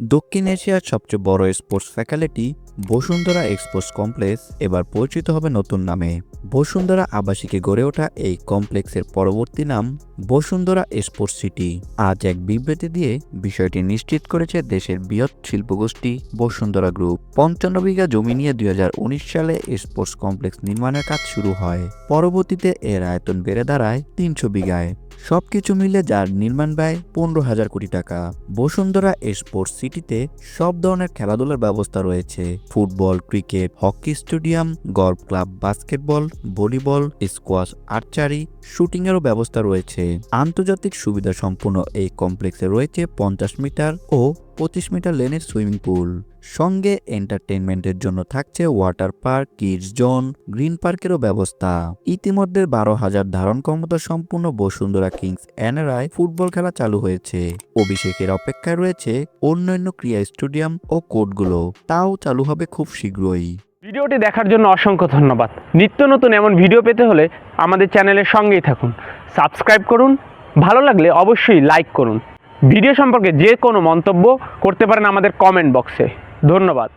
দক্ষিণ এশিয়ার সবচেয়ে বড় sports faculty Bashundhara exports complex এবার পরিচিত হবে নতুন নামে। বসুন্ধরা আবাসিকে গড়ে ওঠা এই কমপ্লেক্সের পরবর্তী নাম বসুন্ধরা স্পোর্টস সিটি আজ এক বিবৃতি দিয়ে বিষয়টি নিশ্চিত করেছে দেশের বৃহৎ শিল্পগোষ্ঠী বসুন্ধরা গ্রুপ পঞ্চান্ন বিঘা জমি নিয়ে দুই হাজার উনিশ সালে স্পোর্টস কমপ্লেক্স নির্মাণের কাজ শুরু হয়। পরবর্তীতে এর আয়তন বেড়ে দাঁড়ায় তিনশো বিঘায়। সবকিছু মিলে যার নির্মাণ ব্যয় পনেরো হাজার কোটি টাকা। বসুন্ধরা স্পোর্টস সিটিতে সব ধরনের খেলাধুলার ব্যবস্থা রয়েছে। Football, cricket, hockey stadium, golf club, basketball, volleyball, squash, archery, শুটিংয়েরও ব্যবস্থা রয়েছে। আন্তর্জাতিক সুবিধা সম্পন্ন এই কমপ্লেক্সে রয়েছে পঞ্চাশ মিটার ও পঁচিশ মিটার লেনের সুইমিং পুল। সঙ্গে এন্টারটেনমেন্টের জন্য থাকছে water park, kids zone, green পার্কেরও ব্যবস্থা। ইতিমধ্যে বারো হাজার ধারণ ক্ষমতা সম্পূর্ণ বসুন্ধরা কিংস এনআরআই ফুটবল খেলা চালু হয়েছে। অভিষেকের অপেক্ষায় রয়েছে অন্যান্য ক্রীড়া স্টেডিয়াম ও কোর্টগুলো। তাও চালু হবে খুব শীঘ্রই। ভিডিওটি দেখার জন্য অসংখ্য ধন্যবাদ। নিত্য নতুন এমন ভিডিও পেতে হলে আমাদের চ্যানেলের সঙ্গেই থাকুন। সাবস্ক্রাইব করুন, ভালো লাগলে অবশ্যই লাইক করুন। ভিডিও সম্পর্কে যে কোনো মন্তব্য করতে পারেন আমাদের কমেন্ট বক্সে। ধন্যবাদ।